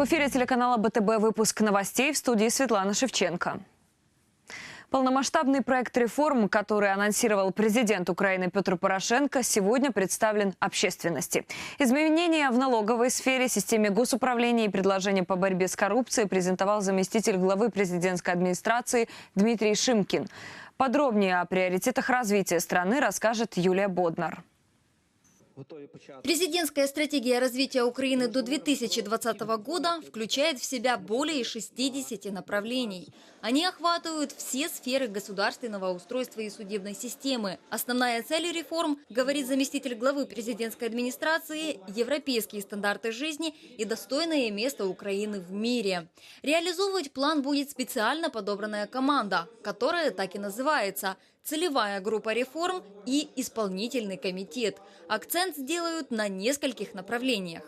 В эфире телеканала БТБ выпуск новостей в студии Светлана Шевченко. Полномасштабный проект реформ, который анонсировал президент Украины Петр Порошенко, сегодня представлен общественности. Изменения в налоговой сфере, системе госуправления и предложения по борьбе с коррупцией презентовал заместитель главы президентской администрации Дмитрий Шимкин. Подробнее о приоритетах развития страны расскажет Юлия Боднар. Президентская стратегия развития Украины до 2020 года включает в себя более 60 направлений. Они охватывают все сферы государственного устройства и судебной системы. Основная цель реформ, говорит заместитель главы президентской администрации, европейские стандарты жизни и достойное место Украины в мире. Реализовывать план будет специально подобранная команда, которая так и называется – целевая группа реформ и исполнительный комитет. Акцент сделают на нескольких направлениях.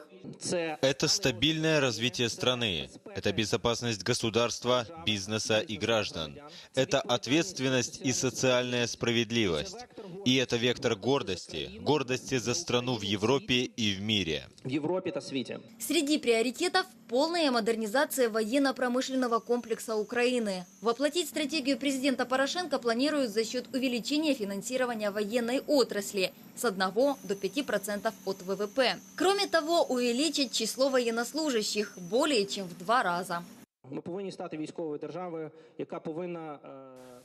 Это стабильное развитие страны. Это безопасность государства, бизнеса и граждан. Это ответственность и социальная справедливость. И это вектор гордости. Гордости за страну в Европе и в мире. в Європі та світі. Среди приоритетов – полная модернизация военно-промышленного комплекса Украины. Воплотить стратегию президента Порошенко планируют за счет увеличения финансирования военной отрасли с 1 до 5% от ВВП. Кроме того, увеличить число военнослужащих более чем в два раза. Ми повинні стати військовою державою, яка повинна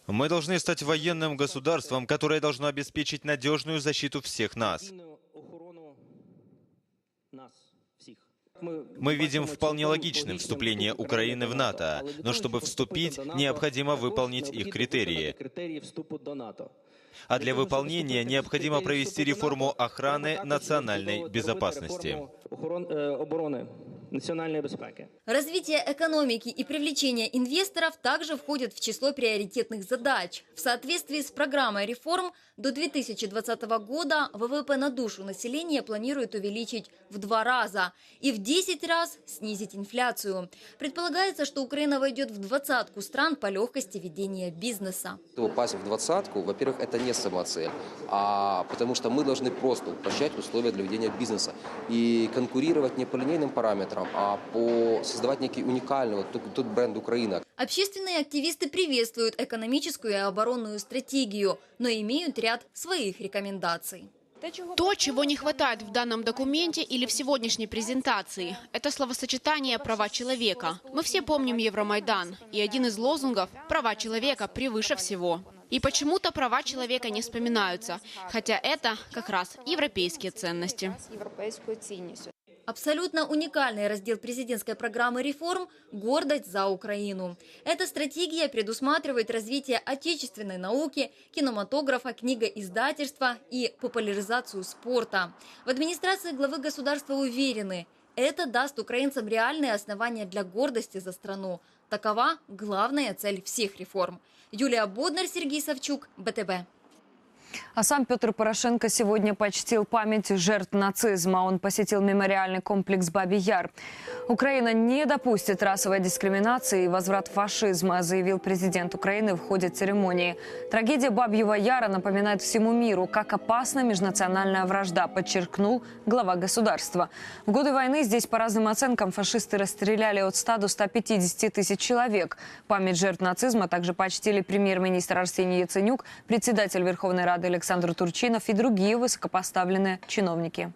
е, Мы должны стать военным государством, которое должно обеспечить надежную защиту всех нас. Мы видим вполне логичным вступление Украины в НАТО, но чтобы вступить, необходимо выполнить их критерии. А для выполнения необходимо провести реформу охраны национальной безопасности. Національної безпеки. Развитие экономики и привлечение инвесторов также входят в число приоритетных задач. В соответствии с программой реформ до 2020 года ВВП на душу населения планируют увеличить в два раза и в 10 раз снизить инфляцию. Предполагается, что Украина войдет в двадцатку стран по легкости ведения бизнеса. Попасть в двадцатку, во-первых, это не самоцель, а потому что мы должны просто упрощать условия для ведения бизнеса и конкурировать не по линейным параметрам, а по создавать некий уникальный вот тот, тот бренд Украина. Общественные активисты приветствуют экономическую и оборонную стратегию, но имеют ряд своих рекомендаций. То, чего не хватает в данном документе или в сегодняшней презентации, это словосочетание «права человека». Мы все помним Евромайдан, и один из лозунгов «права человека превыше всего». И почему-то права человека не вспоминаются, хотя это как раз европейские ценности. європейською цінністю. Абсолютно уникальный раздел президентской программы реформ – «Гордость за Украину». Эта стратегия предусматривает развитие отечественной науки, кинематографа, книгоиздательства и популяризацию спорта. В администрации главы государства уверены – это даст украинцам реальные основания для гордости за страну. Такова главная цель всех реформ. Юлия Боднар, Сергей Савчук, БТБ. А сам Петр Порошенко сегодня почтил память жертв нацизма. Он посетил мемориальный комплекс «Бабий Яр». Украина не допустит расовой дискриминации и возврат фашизма, заявил президент Украины в ходе церемонии. Трагедия Бабьего Яра напоминает всему миру, как опасна межнациональная вражда, подчеркнул глава государства. В годы войны здесь, по разным оценкам, фашисты расстреляли от 100 до 150 тысяч человек. Память жертв нацизма также почтили премьер-министр Арсений Яценюк, председатель Верховной Рады Александр Турчинов и другие высокопоставленные чиновники.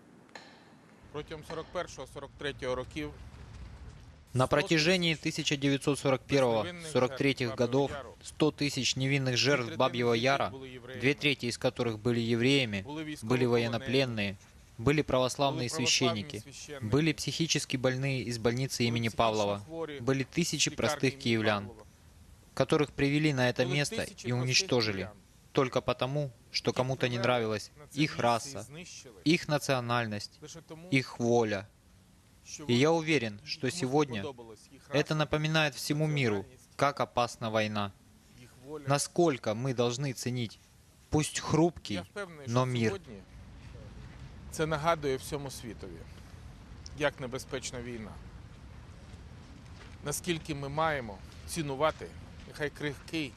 Протягом 41-43 років На протяжении 1941-43 годов 100 тысяч невинных жертв Бабьего Яра, две трети из которых были евреями, были военнопленные, были православные священники, были психически больные из больницы имени Павлова, были тысячи простых киевлян, которых привели на это место и уничтожили, только потому, что кому-то не нравилась их раса, их национальность, их воля. И я уверен, что сегодня это напоминает всему миру, как опасна война. Насколько мы должны ценить, пусть хрупкий, Я впевнений, но що мир. сьогодні це нагадує всьому світові, як небезпечна війна. Наскільки ми маємо цінувати, нехай крихкий,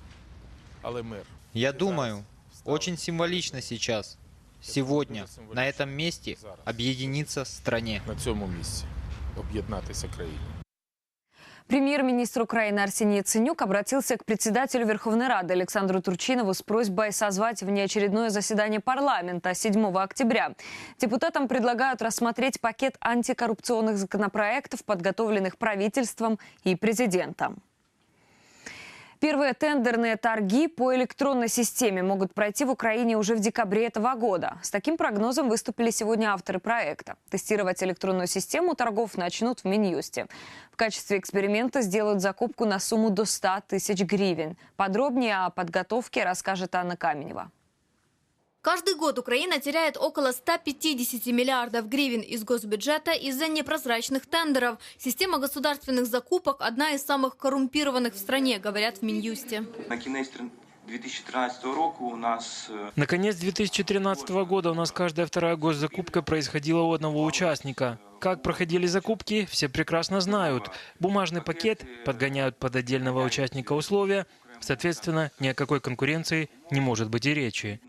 але мир. Я думаю, очень символично сейчас, сегодня, на этом месте объединиться стране. на цьому місці об'єднатися країні. Премьер-министр Украины Арсений Яценюк обратился к председателю Верховной Рады Александру Турчинову с просьбой созвать внеочередное заседание парламента 7 октября. Депутатам предлагают рассмотреть пакет антикоррупционных законопроектов, подготовленных правительством и президентом. Первые тендерные торги по электронной системе могут пройти в Украине уже в декабре этого года. С таким прогнозом выступили сегодня авторы проекта. Тестировать электронную систему торгов начнут в Минюсте. В качестве эксперимента сделают закупку на сумму до 100 тысяч гривен. Подробнее о подготовке расскажет Анна Каменева. Каждый год Украина теряет около 150 миллиардов гривен из госбюджета из-за непрозрачных тендеров. Система государственных закупок – одна из самых коррумпированных в стране, говорят в Минюсте. На кінець 2013 року у нас е, На конец 2013 года у нас каждая вторая госзакупка происходила у одного участника. Как проходили закупки, все прекрасно знают. Бумажный пакет подгоняют под отдельного участника условия. Соответственно, ни о какой конкуренции не может быть и речи.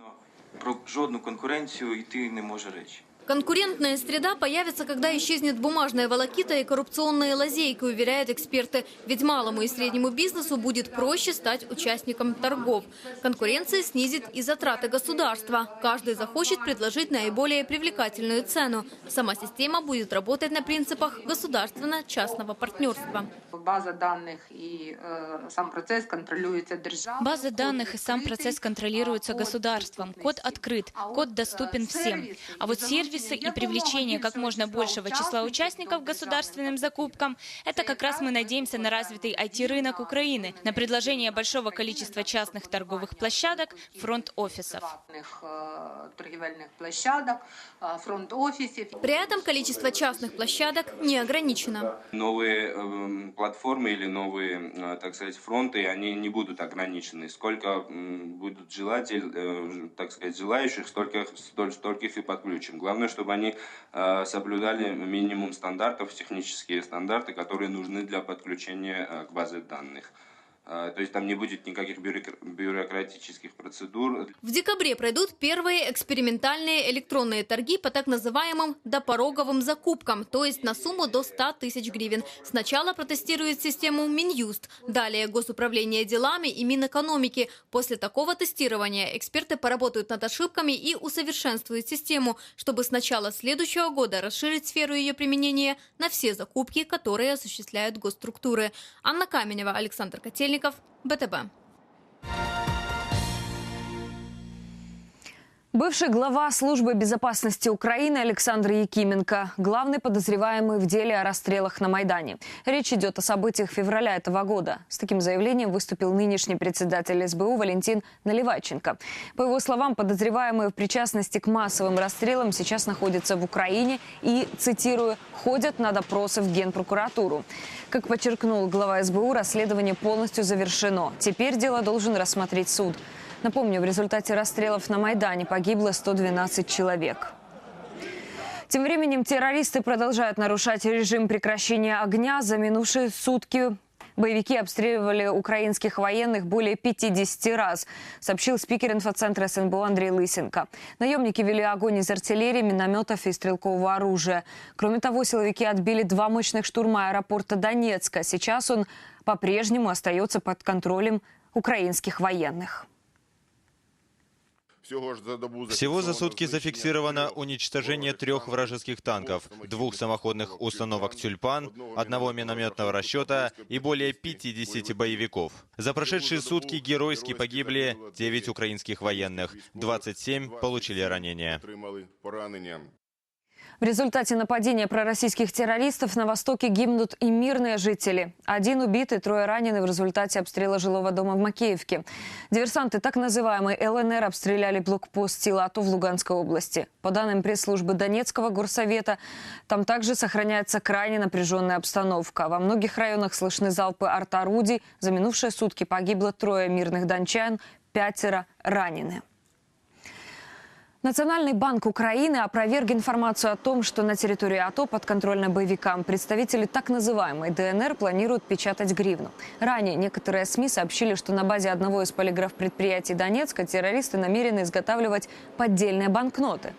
Про жодну конкуренцію йти не може речі. Конкурентная среда появится, когда исчезнет бумажная волокита и коррупционные лазейки, уверяют эксперты. Ведь малому и среднему бизнесу будет проще стать участником торгов. Конкуренция снизит и затраты государства. Каждый захочет предложить наиболее привлекательную цену. Сама система будет работать на принципах государственно-частного партнерства. База данных и э, сам процесс контролируется державой. Базы данных и сам процесс контролируются государством. Код открыт, код доступен всем. А вот сервисы и привлечение как можно большего числа участников к государственным закупкам – это как раз мы надеемся на развитый IT-рынок Украины, на предложение большого количества частных торговых площадок, фронт-офисов. Э, э, фронт-офисов. При этом количество частных площадок не ограничено. Новые эм, платформы или новые, э, так сказать, фронты, они не будут ограничены. Сколько будут желатель, так сказать, желающих, столько, столь, столько их и подключим. Главное, чтобы они э, соблюдали минимум стандартов, технические стандарты, которые нужны для подключения э, к базе данных. Э, То есть там не будет никаких бюрокра- бюрократических процедур. В декабре пройдут первые экспериментальные электронные торги по так называемым допороговым закупкам, то есть на сумму до 100 тысяч гривен. Сначала протестирует систему Минюст, далее Госуправление делами и Минэкономики. После такого тестирования эксперты поработают над ошибками и усовершенствуют систему, чтобы с начала следующего года расширить сферу ее применения на все закупки, которые осуществляют госструктуры. Анна Каменева, Александр Котельников, БТБ. Бывший глава службы безопасности Украины Александр Якименко – главный подозреваемый в деле о расстрелах на Майдане. Речь идет о событиях февраля этого года. С таким заявлением выступил нынешний председатель СБУ Валентин Наливайченко. По его словам, подозреваемые в причастности к массовым расстрелам сейчас находятся в Украине и, цитирую, ходят на допросы в Генпрокуратуру. Как подчеркнул глава СБУ, расследование полностью завершено. Теперь дело должен рассмотреть суд. Напомню, в результате расстрелов на Майдане погибло 112 человек. Тем временем террористы продолжают нарушать режим прекращения огня. За минувшие сутки боевики обстреливали украинских военных более 50 раз, сообщил спикер инфоцентра СНБО Андрей Лысенко. Наемники вели огонь из артиллерии, минометов и стрелкового оружия. Кроме того, силовики отбили два мощных штурма аэропорта Донецка. Сейчас он по-прежнему остается под контролем украинских военных. Всего за сутки зафиксировано уничтожение трех вражеских танков, двух самоходных установок «Тюльпан», одного минометного расчета и более 50 боевиков. За прошедшие сутки геройски погибли 9 украинских военных, 27 получили ранения. В результате нападения пророссийских террористов на Востоке гибнут и мирные жители. Один убит и трое ранены в результате обстрела жилого дома в Макеевке. Диверсанты так называемой ЛНР обстреляли блокпост Силату в Луганской области. По данным пресс-службы Донецкого горсовета, там также сохраняется крайне напряженная обстановка. Во многих районах слышны залпы арт-орудий. За минувшие сутки погибло трое мирных дончан, пятеро ранены. Национальный банк Украины опроверг информацию о том, что на территории АТО подконтрольно боевикам представители так называемой ДНР планируют печатать гривну. Ранее некоторые СМИ сообщили, что на базе одного из полиграф-предприятий Донецка террористы намерены изготавливать поддельные банкноты.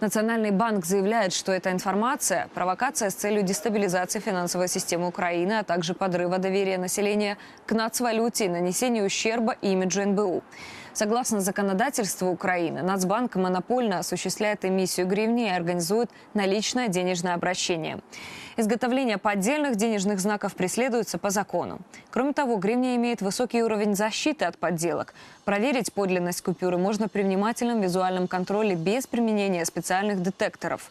Национальный банк заявляет, что эта информация – провокация с целью дестабилизации финансовой системы Украины, а также подрыва доверия населения к нацвалюте и нанесения ущерба имиджу НБУ. Согласно законодательству Украины, Нацбанк монопольно осуществляет эмиссию гривни и организует наличное денежное обращение. Изготовление поддельных денежных знаков преследуется по закону. Кроме того, гривня имеет высокий уровень защиты от подделок. Проверить подлинность купюры можно при внимательном визуальном контроле без применения специальных детекторов.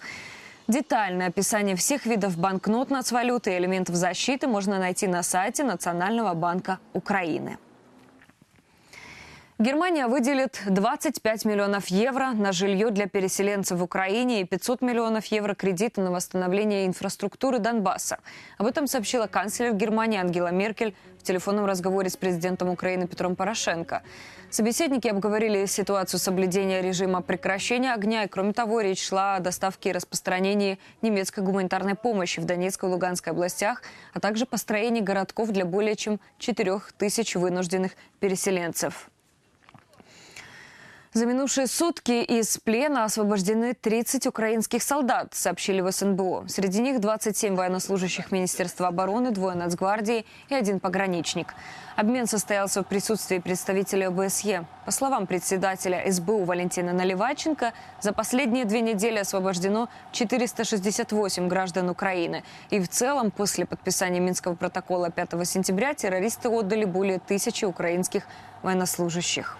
Детальное описание всех видов банкнот нацвалюты и элементов защиты можно найти на сайте Национального банка Украины. Германия выделит 25 миллионов евро на жилье для переселенцев в Украине и 500 миллионов евро кредита на восстановление инфраструктуры Донбасса. Об этом сообщила канцлер Германии Ангела Меркель в телефонном разговоре с президентом Украины Петром Порошенко. Собеседники обговорили ситуацию соблюдения режима прекращения огня. И, кроме того, речь шла о доставке и распространении немецкой гуманитарной помощи в Донецкой и Луганской областях, а также построении городков для более чем 4 тысяч вынужденных переселенцев. За минувшие сутки из плена освобождены 30 украинских солдат, сообщили в СНБО. Среди них 27 военнослужащих Министерства обороны, двое Нацгвардии и один пограничник. Обмен состоялся в присутствии представителей ОБСЕ. По словам председателя СБУ Валентина Наливайченко, за последние две недели освобождено 468 граждан Украины. И в целом, после подписания Минского протокола 5 сентября, террористы отдали более тысячи украинских военнослужащих.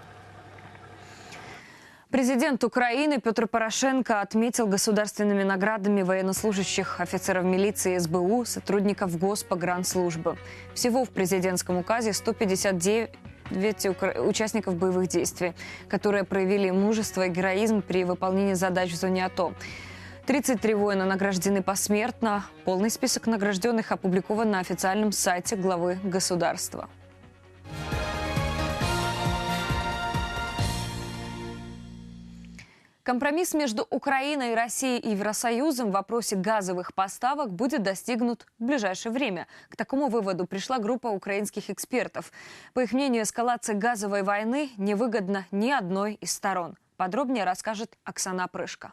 Президент Украины Петр Порошенко отметил государственными наградами военнослужащих, офицеров милиции СБУ, сотрудников Госпогранслужбы. Всего в президентском указе 159 участников боевых действий, которые проявили мужество и героизм при выполнении задач в зоне АТО. 33 воина награждены посмертно. Полный список награжденных опубликован на официальном сайте главы государства. Компромисс между Украиной, Россией и Евросоюзом в вопросе газовых поставок будет достигнут в ближайшее время. К такому выводу пришла группа украинских экспертов. По их мнению, эскалация газовой войны невыгодна ни одной из сторон. Подробнее расскажет Оксана Прышко.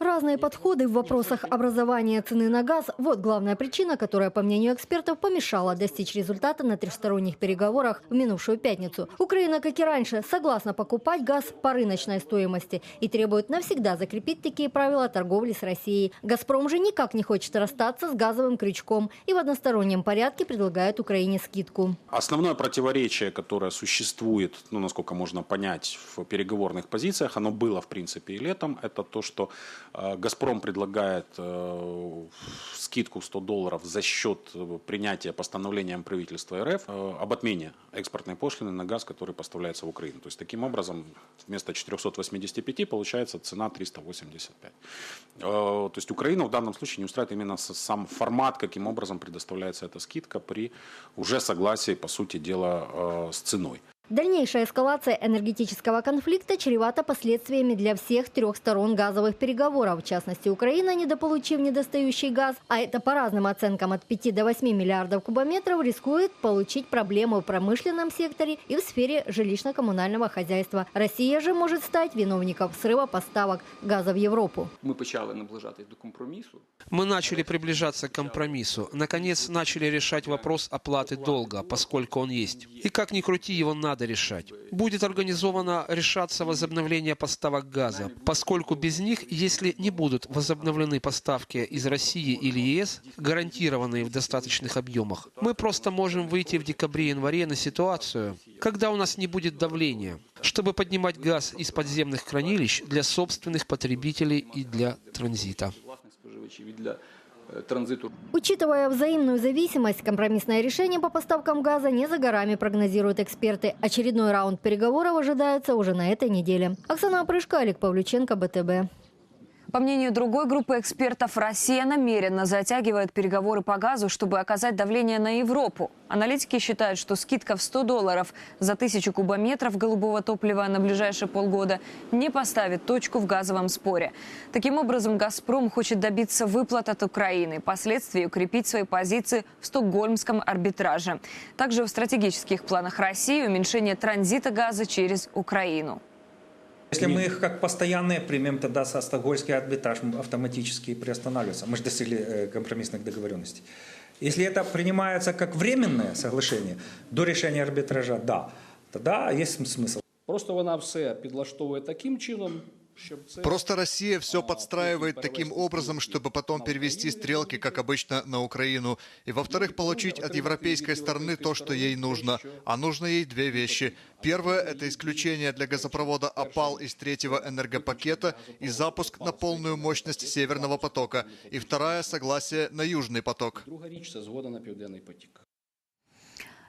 Разные подходы в вопросах образования цены на газ – вот главная причина, которая, по мнению экспертов, помешала достичь результата на трехсторонних переговорах в минувшую пятницу. Украина, как и раньше, согласна покупать газ по рыночной стоимости и требует навсегда закрепить такие правила торговли с Россией. «Газпром» же никак не хочет расстаться с газовым крючком и в одностороннем порядке предлагает Украине скидку. Основное противоречие, которое существует, ну, насколько можно понять, в переговорных позициях, оно было, в принципе, и летом, это то, что «Газпром» предлагает э, скидку в 100 долларов за счет э, принятия постановлением правительства РФ об отмене экспортной пошлины на газ, который поставляется в Украину. То есть, таким образом, вместо 485 получается цена 385. То есть, Украину в данном случае не устраивает именно сам формат, каким образом предоставляется эта скидка при уже согласии, по сути дела, с ценой. Дальнейшая эскалация энергетического конфликта чревата последствиями для всех трех сторон газовых переговоров. В частности, Украина, недополучив недостающий газ, а это по разным оценкам от 5 до 8 миллиардов кубометров, рискует получить проблемы в промышленном секторе и в сфере жилищно-коммунального хозяйства. Россия же может стать виновником срыва поставок газа в Европу. Мы почали наближатись до компромиссу. Мы начали приближаться к компромиссу. Наконец начали решать вопрос оплаты долга, поскольку он есть. И как ни крути, его надо надо решать. Будет организовано решаться возобновление поставок газа, поскольку без них, если не будут возобновлены поставки из России или ЕС, гарантированные в достаточных объемах, мы просто можем выйти в декабре-январе на ситуацию, когда у нас не будет давления, чтобы поднимать газ из подземных хранилищ для собственных потребителей и для транзита. Транзиту. Учитывая взаимную зависимость, компромиссное решение по поставкам газа не за горами, прогнозируют эксперты. Очередной раунд переговоров ожидается уже на этой неделе. Оксана Опрышко, Олег Павлюченко, БТБ. По мнению другой группы экспертов, Россия намеренно затягивает переговоры по газу, чтобы оказать давление на Европу. Аналитики считают, что скидка в 100 долларов за тысячу кубометров голубого топлива на ближайшие полгода не поставит точку в газовом споре. Таким образом, «Газпром» хочет добиться выплат от Украины, последствий укрепить свои позиции в стокгольмском арбитраже. Также в стратегических планах России уменьшение транзита газа через Украину. Если мы их как постоянные примем, тогда со стокгольмский арбитраж автоматически приостанавливается. Мы же достигли э, компромиссных договоренностей. Если это принимается как временное соглашение до решения арбитража, да, тогда есть смысл. Просто вона все підлаштовує таким чином, Просто Россия все подстраивает таким образом, чтобы потом перевести стрелки, как обычно, на Украину. И, во-вторых, получить от европейской стороны то, что ей нужно. А нужно ей две вещи. Первое – это исключение для газопровода «Опал» из третьего энергопакета и запуск на полную мощность Северного потока. И вторая – согласие на Южный поток.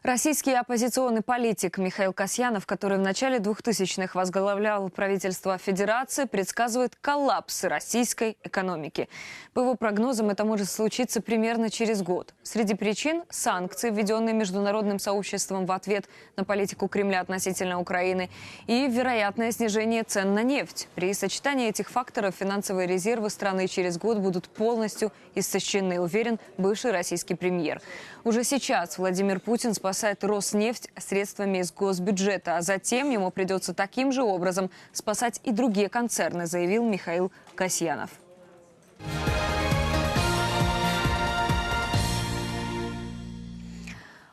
Российский оппозиционный политик Михаил Касьянов, который в начале 2000-х возглавлял правительство Федерации, предсказывает коллапс российской экономики. По его прогнозам, это может случиться примерно через год. Среди причин – санкции, введенные международным сообществом в ответ на политику Кремля относительно Украины, и вероятное снижение цен на нефть. При сочетании этих факторов финансовые резервы страны через год будут полностью истощены, уверен бывший российский премьер. Уже сейчас Владимир Путин спасает Роснефть средствами из госбюджета, а затем ему придется таким же образом спасать и другие концерны, заявил Михаил Касьянов.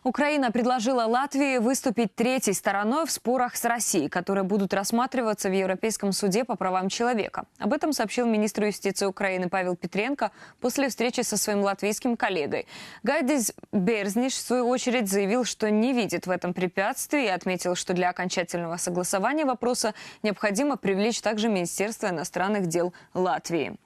Украина предложила Латвии выступить третьей стороной в спорах с Россией, которые будут рассматриваться в Европейском суде по правам человека. Об этом сообщил министр юстиции Украины Павел Петренко после встречи со своим латвийским коллегой. Гайдис Берзниш, в свою очередь, заявил, что не видит в этом препятствий и отметил, что для окончательного согласования вопроса необходимо привлечь также Министерство иностранных дел Латвии.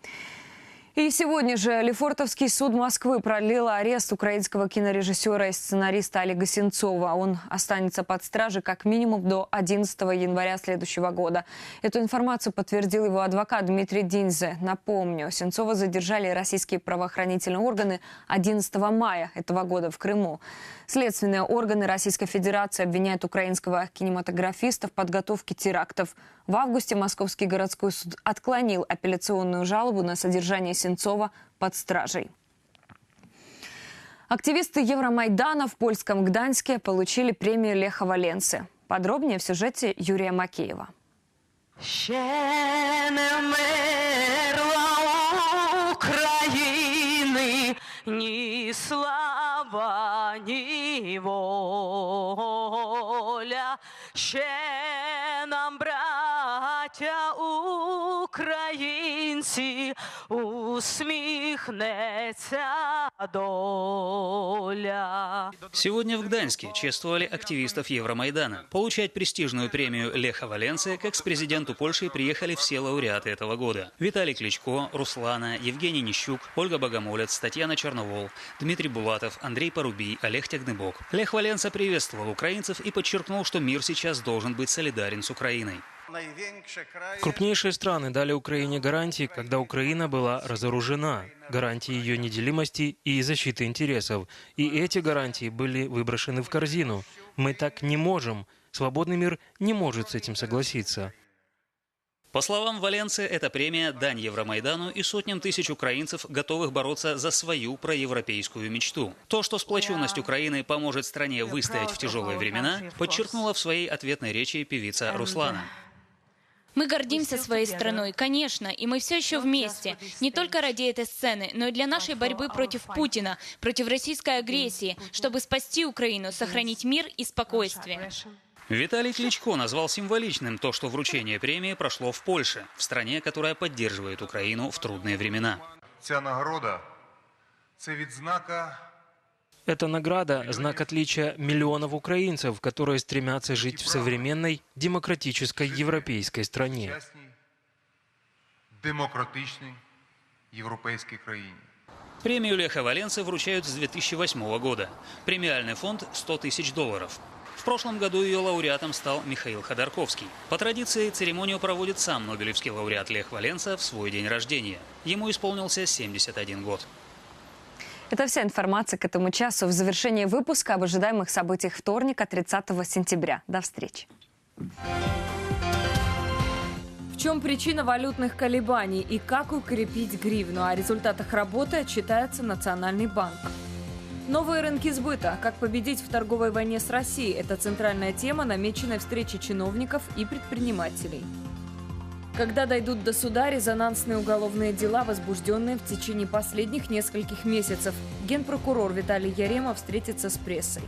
И сегодня же Лефортовский суд Москвы продлил арест украинского кинорежиссера и сценариста Олега Сенцова. Он останется под стражей как минимум до 11 января следующего года. Эту информацию подтвердил его адвокат Дмитрий Динзе. Напомню, Сенцова задержали российские правоохранительные органы 11 мая этого года в Крыму. Следственные органы Российской Федерации обвиняют украинского кинематографиста в подготовке терактов. В августе Московский городской суд отклонил апелляционную жалобу на содержание Сенцова под стражей. Активисты Евромайдана в польском Гданьске получили премию Леха Валенцы. Подробнее в сюжете Юрия Макеева. України ні слава, ні воля. Ще нам, браття українці, усміхнеться доля. Сегодня в Гданьске чествовали активистов Евромайдана. Получать престижную премию Леха Валенция к экс-президенту Польши приехали все лауреаты этого года. Виталий Кличко, Руслана, Евгений Нищук, Ольга Богомолец, Татьяна Черновол, Дмитрий Булатов, Андрей Порубий, Олег Тягнебок. Лех Валенца приветствовал украинцев и подчеркнул, что мир сейчас должен быть солидарен с Украиной. Крупнейшие страны дали Украине гарантии, когда Украина была разоружена. Гарантии ее неделимости и защиты интересов. И эти гарантии были выброшены в корзину. Мы так не можем. Свободный мир не может с этим согласиться. По словам Валенции, эта премия – дань Евромайдану и сотням тысяч украинцев, готовых бороться за свою проевропейскую мечту. То, что сплоченность Украины поможет стране выстоять в тяжелые времена, подчеркнула в своей ответной речи певица Руслана. Мы гордимся своей страной, конечно, и мы все еще вместе. Не только ради этой сцены, но и для нашей борьбы против Путина, против российской агрессии, чтобы спасти Украину, сохранить мир и спокойствие. Виталий Кличко назвал символичным то, что вручение премии прошло в Польше, в стране, которая поддерживает Украину в трудные времена. Ця нагорода – це відзнака Эта награда – знак отличия миллионов украинцев, которые стремятся жить в современной, демократической европейской стране. чесній, демократичній європейській країні. Премию Леха Валенцы вручают с 2008 года. Премиальный фонд – 100 тысяч долларов. В прошлом году ее лауреатом стал Михаил Ходорковский. По традиции церемонию проводит сам нобелевский лауреат Лех Валенса в свой день рождения. Ему исполнился 71 год. Это вся информация к этому часу. В завершении выпуска об ожидаемых событиях вторника, 30 сентября. До встречи. В чем причина валютных колебаний и как укрепить гривну? О результатах работы отчитается Национальный банк. Новые рынки сбыта. Как победить в торговой войне с Россией? Это центральная тема намеченной встречи чиновников и предпринимателей. Когда дойдут до суда резонансные уголовные дела, возбужденные в течение последних нескольких месяцев, генпрокурор Виталий Яремов встретится с прессой.